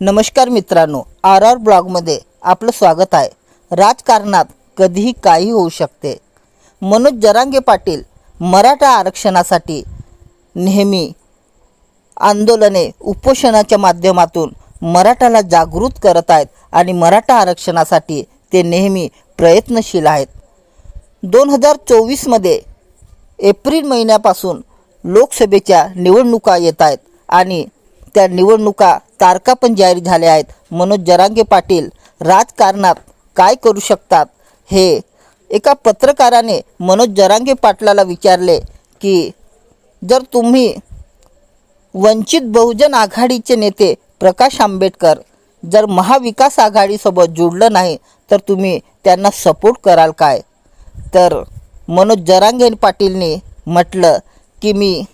नमस्कार मित्रांनो R R ब्लॉगमध्ये आपलं स्वागत आहे. राजकारणात कधीही काही होऊ शकते. मनोज जरांगे पाटील मराठा आरक्षणासाठी नेहमी आंदोलने उपोषणाच्या माध्यमातून मराठाला जागृत करत आहेत आणि मराठा आरक्षणासाठी ते नेहमी प्रयत्नशील आहेत. दोन हजार चोवीसमध्ये एप्रिल महिन्यापासून लोकसभेच्या निवडणुका येत आहेत आणि त्या निवडणुका तारखा पण जाहीर झाल्या आहेत. मनोज जरांगे पाटील राजकारणात काय करू शकतात? हे एका पत्रकाराने मनोज जरांगे पाटलाला विचारले की जर तुम्ही वंचित बहुजन आघाडीचे नेते प्रकाश आंबेडकर जर महाविकास आघाडीसोबत जुडलं नाही तर तुम्ही त्यांना सपोर्ट कराल काय? तर मनोज जरांगे पाटीलने म्हटलं की मी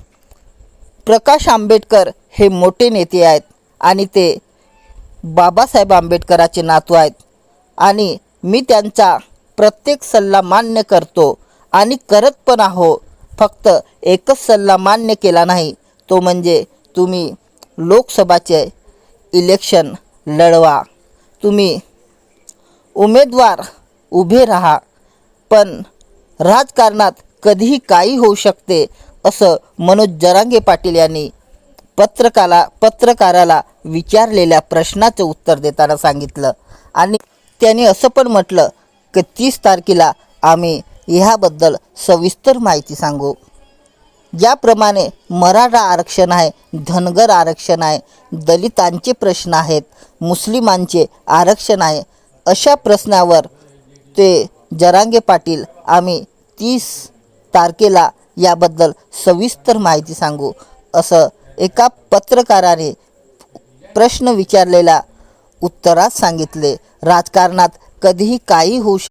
प्रकाश आंबेडकर हे मोठे नेते आहेत आणि ते बाबासाहेब आंबेडकराचे नातू आहेत. आणि मी त्यांचा प्रत्येक सल्ला मान्य करतो आणि करत पण आहो. फक्त एकच सल्ला मान्य केला नाही तो म्हणजे तुम्ही लोकसभाचे इलेक्शन लढवा. तुम्ही उमेदवार उभे राहा पण राजकारणात कधीही काही होऊ शकते असं मनोज जरांगे पाटील यांनी पत्रकाला पत्रकाराला विचारलेल्या प्रश्नाचं उत्तर देताना सांगितलं. आणि त्यांनी असं पण म्हटलं की तीस तारखेला आम्ही ह्याबद्दल सविस्तर माहिती सांगू. ज्याप्रमाणे मराठा आरक्षण आहे धनगर आरक्षण आहे दलितांचे प्रश्न आहेत मुस्लिमांचे आरक्षण आहे अशा प्रश्नावर ते जरांगे पाटील आम्ही तीस तारखेला याबद्दल सविस्तर माहिती सांगू. असं एका पत्रकाराने प्रश्न विचारलेल्या उत्तरात सांगितले. राजकारणात कधीही काही होऊ